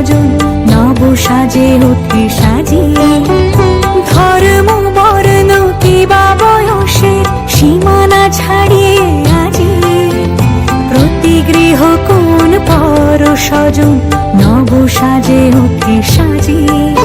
ভজন নব সাজে ওঠে সাজিয়ে। ধর্ম, বর্ণ কি বা বয়সের সীমানা ছাড়িয়ে আজি প্রতি গৃহ কোন পর সজন নব সাজে ওঠে সাজিয়ে।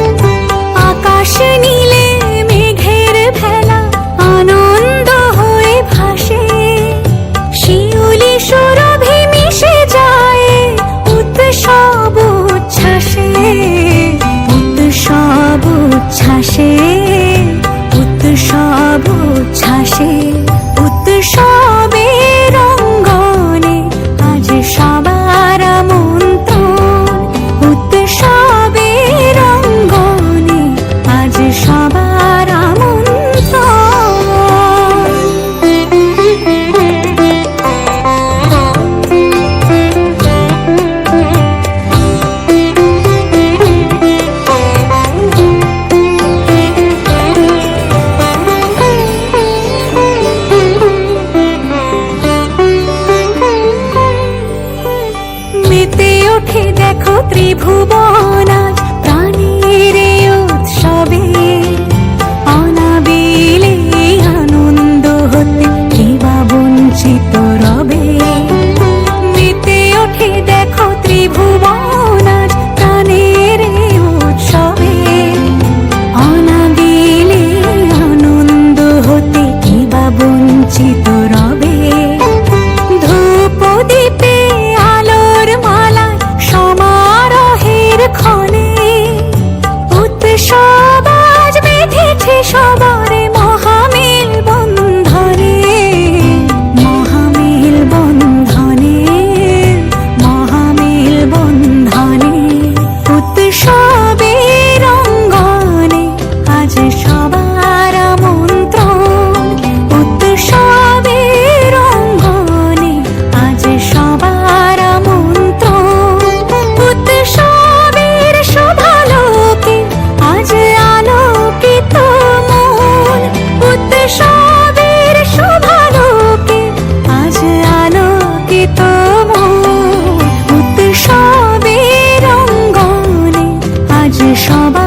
মেতে ওঠে দেখো ত্রিভুবনা 说吧